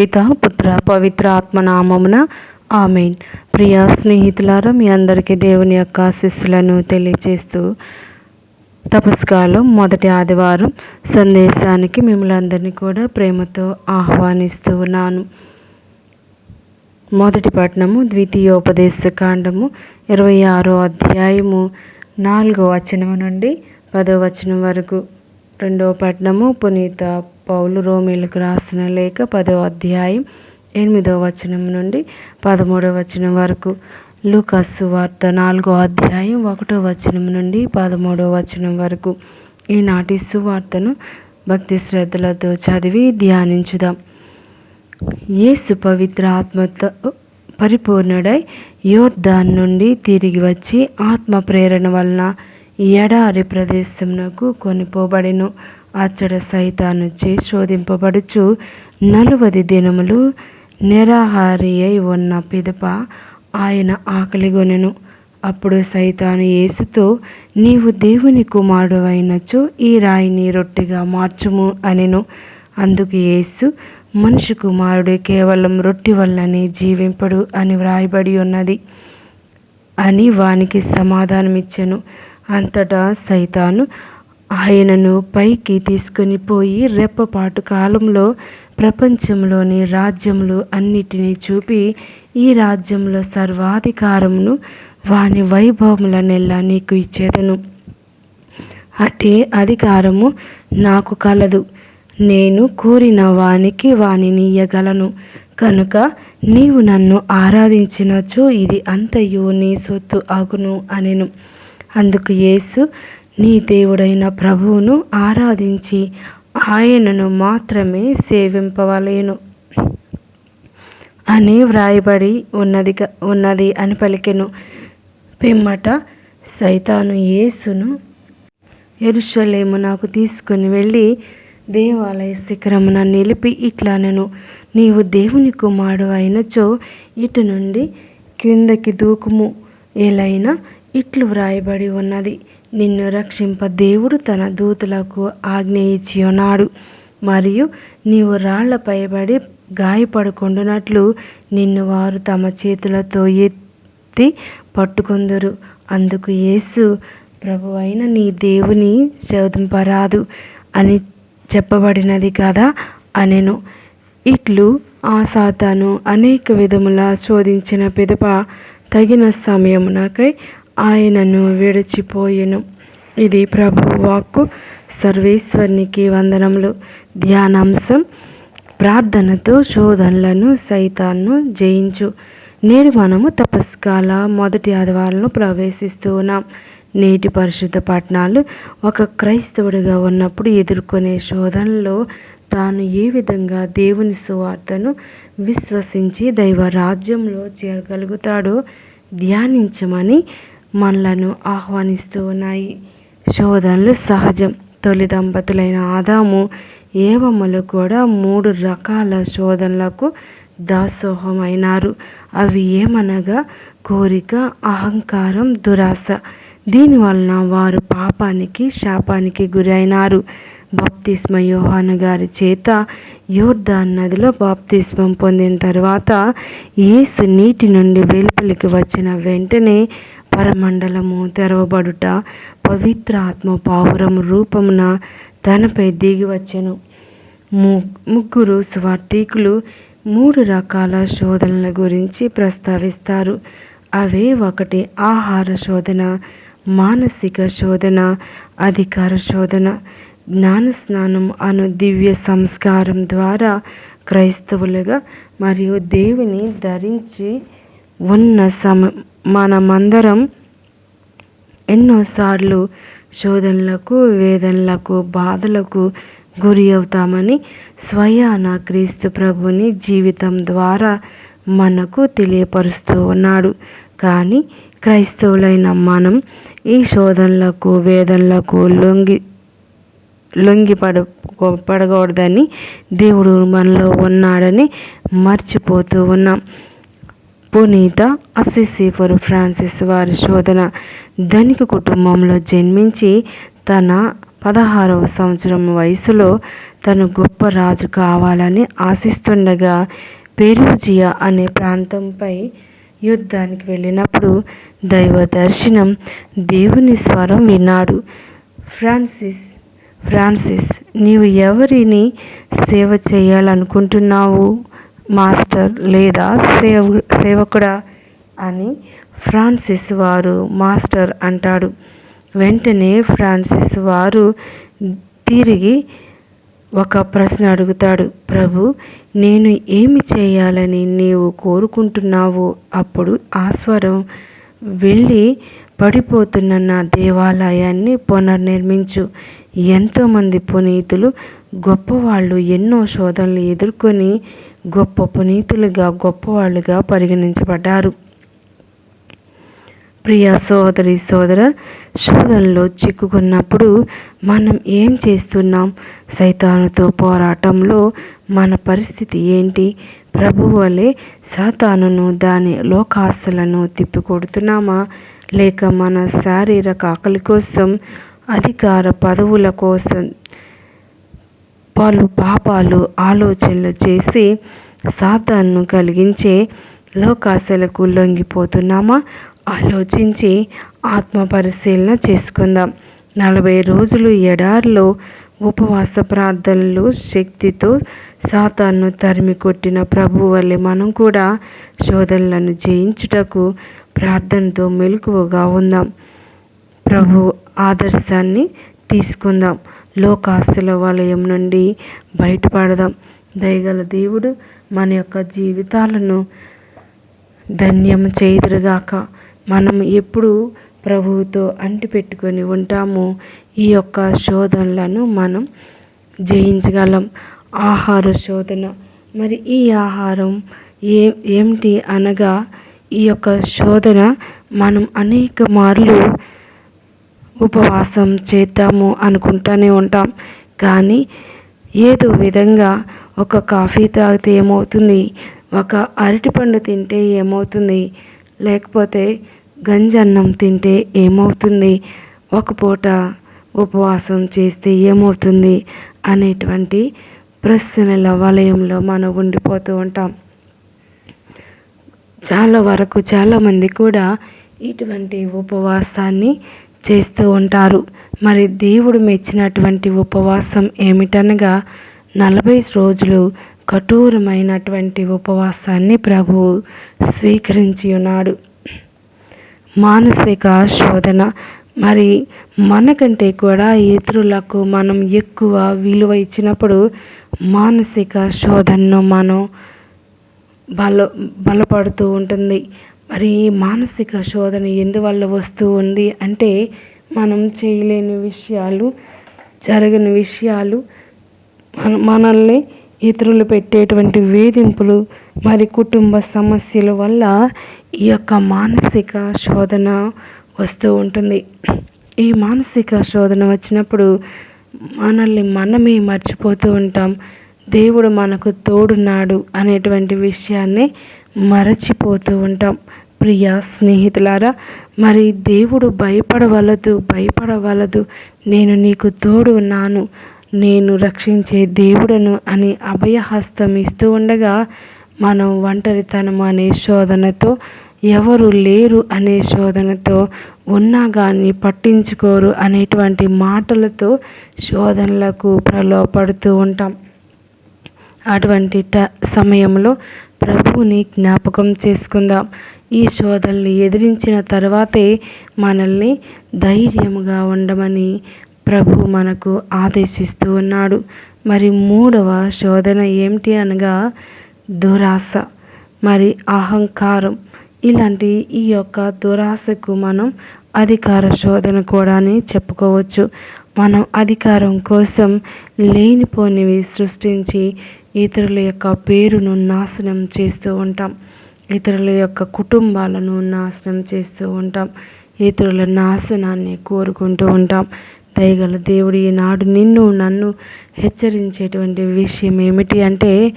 పిత పుత్ర పవిత్ర ఆత్మనామమున ఆమెన్. ప్రియ స్నేహితులారా మీ అందరికీ దేవుని యొక్క ఆశీస్సులను తెలియజేస్తూ తపస్కాలం మొదటి ఆదివారం సందేశానికి మిమ్మల్ని అందరినీ కూడా ప్రేమతో ఆహ్వానిస్తూ ఉన్నాను. మొదటి పట్టణము ద్వితీయోపదేశ కాండము ఇరవై ఆరో అధ్యాయము నాలుగో వచనము నుండి పదో వచనం వరకు. రెండవ పట్టణము పునీత పౌలు రోమిలకు రాసిన లేఖ పదో అధ్యాయం ఎనిమిదో వచనం నుండి పదమూడవ వచనం వరకు. లూకస్సు వార్త నాలుగో అధ్యాయం ఒకటో వచనం నుండి పదమూడవ వచనం వరకు. ఈనాటి సువార్తను భక్తి శ్రద్ధలతో చదివి ధ్యానించుదాం. యేసు పవిత్ర ఆత్మతో పరిపూర్ణుడై యోర్ధాన్ నుండి తిరిగి వచ్చి ఆత్మ ప్రేరణ వలన ఎడారి ప్రదేశంనకు కొనిపోబడిను. అచ్చడ సైతానుచే శోధింపబడుచు. నలువది దినములు నిరాహారి అయి ఉన్న పిదప ఆయన ఆకలిగొనెను. అప్పుడు సైతాను యేసుతో నీవు దేవుని కుమారుడు అయినచో ఈ రాయిని రొట్టెగా మార్చుము అనెను. అందుకు యేసు మనిషి కుమారుడు కేవలం రొట్టె వల్లనే జీవింపడు అని వ్రాయబడి ఉన్నది అని వానికి సమాధానమిచ్చెను. అంతటా సైతాను ఆయనను పైకి తీసుకొని పోయి రెప్పపాటు కాలంలో ప్రపంచంలోని రాజ్యములు అన్నిటినీ చూపి ఈ రాజ్యంలో సర్వాధికారమును వాని వైభవములనెల్లా నీకు ఇచ్చేదను. అటే అధికారము నాకు కలదు. నేను కోరిన వానికి వానిని ఇయ్యగలను. కనుక నీవు నన్ను ఆరాధించినచో ఇది అంతయు నీ సొత్తు అగును అనెను. అందుకు యేసు నీ దేవుడైన ప్రభువును ఆరాధించి ఆయనను మాత్రమే సేవింపవలేను. అని వ్రాయబడి ఉన్నది ఉన్నది అని పలికెను. పిమ్మట సైతాను యేసును ఎరుషలేము నాకు తీసుకుని వెళ్ళి దేవాలయ శిఖరమున నిలిపి ఇట్లానను. నీవు దేవుని కుమారుడు అయినచో ఇటు నుండి క్రిందకి దూకుము. ఎలైనా ఇట్లు వ్రాయబడి ఉన్నది. నిన్ను రక్షింప దేవుడు తన దూతులకు ఆజ్ఞ ఇచ్చి ఉన్నాడు మరియు నీవు రాళ్ళపై పడి గాయపడుకుండునట్లు నిన్ను వారు తమ చేతులతో ఎత్తి పట్టుకుందరు. అందుకు యేసు ప్రభు అయిన నీ దేవుని శోధింపరాదు అని చెప్పబడినది కదా అనెను. ఇట్లు ఆ సాతాను అనేక విధముల శోధించిన పిదప తగిన సమయమునకై ఆయనను విడిచిపోయెను. ఇది ప్రభు వాక్కు సర్వేశ్వరునికి వందనములు. ధ్యానాంశం ప్రార్థనతో శోధనలను సైతాన్ని జయించు. నేడు మనము తపస్కాల మొదటి ఆదివారంలో ప్రవేశిస్తూ ఉన్నాం. నేటి పరిశుద్ధ పట్టణాలు ఒక క్రైస్తవుడిగా ఉన్నప్పుడు ఎదుర్కొనే శోధనలో తాను ఏ విధంగా దేవుని సువార్తను విశ్వసించి దైవ రాజ్యంలో చేరగలుగుతాడో ధ్యానించమని మనలను ఆహ్వానిస్తూ ఉన్నాయి. శోధనలు సహజం. తొలి దంపతులైన ఆదాము ఏవమ్మలు కూడా మూడు రకాల శోధనలకు దాసోహమైనారు. అవి ఏమనగా కోరిక అహంకారం దురాశ. దీనివలన వారు పాపానికి శాపానికి గురైనారు. బాప్తిస్మ యోహాను గారి చేత యోర్ధాన్ నదిలో బాప్తిస్మం పొందిన తర్వాత యేసు నీటి నుండి వెలుపలికి వచ్చిన వెంటనే పరమండలము తెరవబడుట పవిత్ర ఆత్మ పావురం రూపమున తనపై దిగి వచ్చెను. ముగ్గురు స్వార్థికులు మూడు రకాల శోధనల గురించి ప్రస్తావిస్తారు. అవే ఒకటి ఆహార శోధన మానసిక శోధన అధికార శోధన జ్ఞానస్నానం అను దివ్య సంస్కారం ద్వారా క్రైస్తవులుగా మరియు దేవుని ధరించి ఉన్న సమ మనమందరం ఎన్నోసార్లు శోధనలకు వేదనలకు బాధలకు గురి అవుతామని స్వయాన క్రీస్తు ప్రభుని జీవితం ద్వారా మనకు తెలియపరుస్తూ ఉన్నాడు. కానీ క్రైస్తవులైన మనం ఈ శోధనలకు వేదనలకు లొంగి లొంగి పడ పడకూడదని దేవుడు మనలో ఉన్నాడని మర్చిపోతూ ఉన్నాం. పునీత అసిసిఫరు ఫ్రాన్సిస్ వారి శోధన ధనిక కుటుంబంలో జన్మించి తన పదహారవ సంవత్సరం వయసులో తను గొప్ప రాజు కావాలని ఆశిస్తుండగా పెరూజియా అనే ప్రాంతంపై యుద్ధానికి వెళ్ళినప్పుడు దైవ దర్శనం దేవుని స్వరం విన్నాడు. ఫ్రాన్సిస్ ఫ్రాన్సిస్ నీవు ఎవరిని సేవ చేయాలనుకుంటున్నావు? మాస్టర్ లేదా సేవ సేవకుడా అని ఫ్రాన్సిస్ వారు మాస్టర్ అంటాడు. వెంటనే ఫ్రాన్సిస్ వారు తిరిగి ఒక ప్రశ్న అడుగుతాడు. ప్రభు నేను ఏమి చేయాలని నీవు కోరుకుంటున్నావు అప్పుడు ఆస్వరం వెళ్ళి పడిపోతున్న నా దేవాలయాన్ని పునర్నిర్మించు. ఎంతోమంది పునీతులు గొప్పవాళ్ళు ఎన్నో శోధనలు ఎదుర్కొని గొప్ప పునీతులుగా గొప్పవాళ్ళుగా పరిగణించబడ్డారు. ప్రియ సోదరి సోదర శోధనలో చిక్కుకున్నప్పుడు మనం ఏం చేస్తున్నాం? సైతానుతో పోరాటంలో మన పరిస్థితి ఏంటి? ప్రభు వలె సాతానును దాని లోకాశలను తిప్పికొడుతున్నామా? లేక మన శారీరక ఆకలి కోసం అధికార పదవుల కోసం పలు పాపాలు ఆలోచనలు చేసి సాతాన్ను కలిగించే లోకాశలకు లొంగిపోతున్నామా? ఆలోచించి ఆత్మ పరిశీలన చేసుకుందాం. నలభై రోజులు ఎడారిలో ఉపవాస ప్రార్థనలు శక్తితో సాతాన్ను తరిమి కొట్టిన ప్రభు వల్లే మనం కూడా శోధనలను జయించుటకు ప్రార్థనతో మెలకువగా ఉందాం. ప్రభు ఆదర్శాన్ని తీసుకుందాం. లోకాస్తుల వలయం నుండి బయటపడదాం. దయగల దేవుడు మన యొక్క జీవితాలను ధన్యం చేదురుగాక మనం ఎప్పుడు ప్రభువుతో అంటిపెట్టుకొని ఉంటామో ఈ యొక్క శోధనలను మనం జయించగలం. ఆహార శోధన. మరి ఈ ఆహారం ఏ ఏమిటి అనగా ఈ యొక్క శోధన మనం అనేక మార్లు ఉపవాసం చేద్దాము అనుకుంటూనే ఉంటాం. కానీ ఏదో విధంగా ఒక కాఫీ తాగితే ఏమవుతుంది? ఒక అరటిపండు తింటే ఏమవుతుంది? లేకపోతే గంజన్నం తింటే ఏమవుతుంది? ఒక పూట ఉపవాసం చేస్తే ఏమవుతుంది? అనేటువంటి ప్రశ్నల వలయంలో మనం ఉండిపోతూ ఉంటాం. చాలా వరకు చాలామంది కూడా ఇటువంటి ఉపవాసాన్ని చేస్తూ ఉంటారు. మరి దేవుడు మెచ్చినటువంటి ఉపవాసం ఏమిటనగా నలభై రోజులు కఠోరమైనటువంటి ఉపవాసాన్ని ప్రభువు స్వీకరించి ఉన్నాడు. మానసిక శోధన. మరి మనకంటే కూడా ఇతరులకు మనం ఎక్కువ విలువ ఇచ్చినప్పుడు మానసిక శోధనను మనం బల బలపడుతూ ఉంటుంది. మరి మానసిక శోధన ఎందువల్ల వస్తూ ఉంది అంటే మనం చేయలేని విషయాలు జరగని విషయాలు మన మనల్ని ఇతరులు పెట్టేటువంటి వేధింపులు మరి కుటుంబ సమస్యల వల్ల ఈ యొక్క మానసిక శోధన వస్తూ ఉంటుంది. ఈ మానసిక శోధన వచ్చినప్పుడు మనల్ని మనమే మర్చిపోతూ ఉంటాం. దేవుడు మనకు తోడున్నాడు అనేటువంటి విషయాన్ని మరచిపోతూ ఉంటాం. ప్రియ స్నేహితులారా మరి దేవుడు భయపడవలదు భయపడవలదు. నేను నీకు తోడు ఉన్నాను. నేను రక్షించే దేవుడను అని అభయహస్తం ఇస్తూ ఉండగా మనం ఒంటరితనం అనే శోధనతో ఎవరు లేరు అనే శోధనతో ఉన్నా కానీ పట్టించుకోరు అనేటువంటి మాటలతో శోధనలకు ప్రలోపడుతూ ఉంటాం. అటువంటి ట సమయంలో ప్రభువుని జ్ఞాపకం చేసుకుందాం. ఈ శోధనలు ఎదిరించిన తర్వాతే మనల్ని ధైర్యముగా ఉండమని ప్రభు మనకు ఆదేశిస్తూ ఉన్నాడు. మరి మూడవ శోధన ఏమిటి అనగా దురాశ మరి అహంకారం. ఇలాంటి ఈ యొక్క దురాశకు మనం అధికార శోధన కూడా అని చెప్పుకోవచ్చు. మనం అధికారం కోసం లేనిపోనివి సృష్టించి ఇతరుల యొక్క పేరును నాశనం చేస్తూ ఉంటాం. ఇతరుల యొక్క కుటుంబాలను నాశనం చేస్తూ ఉంటాం. ఇతరుల నాశనాన్ని కోరుకుంటూ ఉంటాం. దయగల దేవుడు ఈనాడు నిన్ను నన్ను హెచ్చరించేటువంటి విషయం ఏమిటి అంటే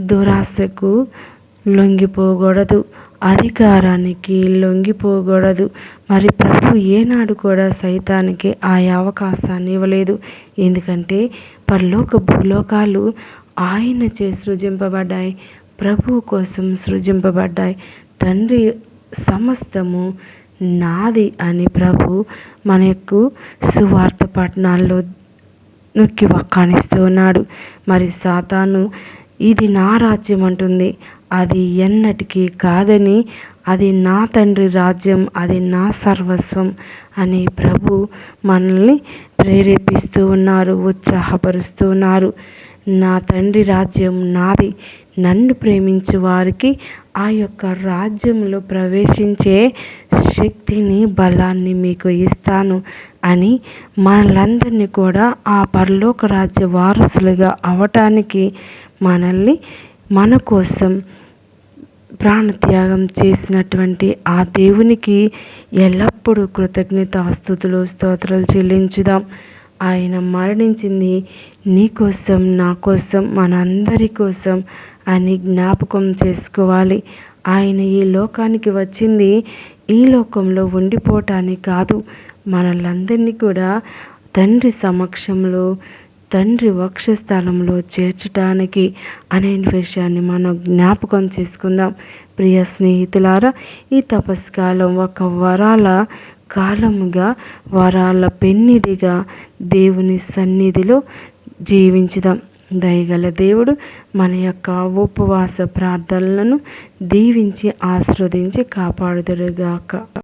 దురాశకు లొంగిపోకూడదు. అధికారానికి లొంగిపోకూడదు. మరి ప్రభు ఏనాడు కూడా సైతానికి ఆ అవకాశాన్ని ఇవ్వలేదు. ఎందుకంటే పరలోక భూలోకాలు ఆయన చే సృజింపబడ్డాయి. ప్రభు కోసం సృజింపబడ్డాయి. తండ్రి సమస్తము నాది అని ప్రభు మన యొక్క సువార్త పట్టణాల్లో నొక్కి వక్కానిస్తూ ఉన్నాడు. మరి సాతాను ఇది నా రాజ్యం అంటుంది. అది ఎన్నటికీ కాదని అది నా తండ్రి రాజ్యం అది నా సర్వస్వం అని ప్రభు మనల్ని ప్రేరేపిస్తూ ఉన్నారు ఉత్సాహపరుస్తూ ఉన్నారు. నా తండ్రి రాజ్యం నాది నన్ను ప్రేమించు వారికి ఆ యొక్క రాజ్యంలో ప్రవేశించే శక్తిని బలాన్ని మీకు ఇస్తాను అని మనలందరినీ కూడా ఆ పరలోక రాజ్య వారసులుగా అవటానికి మనల్ని మన కోసం ప్రాణత్యాగం చేసినటువంటి ఆ దేవునికి ఎల్లప్పుడూ కృతజ్ఞత ఆస్తుతులు స్తోత్రాలు చెల్లించుదాం. ఆయన మరణించింది నీ కోసం నా కోసం మనందరి కోసం అని జ్ఞాపకం చేసుకోవాలి. ఆయన ఈ లోకానికి వచ్చింది. ఈ లోకంలో ఉండిపోవటానికి కాదు. మనలందరినీ కూడా తండ్రి సమక్షంలో తండ్రి వక్షస్థలంలో చేర్చటానికి అనే విషయాన్ని మనం జ్ఞాపకం చేసుకుందాం. ప్రియ స్నేహితులారా ఈ తపస్కాలం ఒక వరాల కాలముగా వరాల పెన్నిదిగా దేవుని సన్నిధిలో జీవించుదాం. దయగల దేవుడు మన యొక్క ఉపవాస ప్రార్థనలను దీవించి ఆస్వాదించి కాపాడుదురుగాక.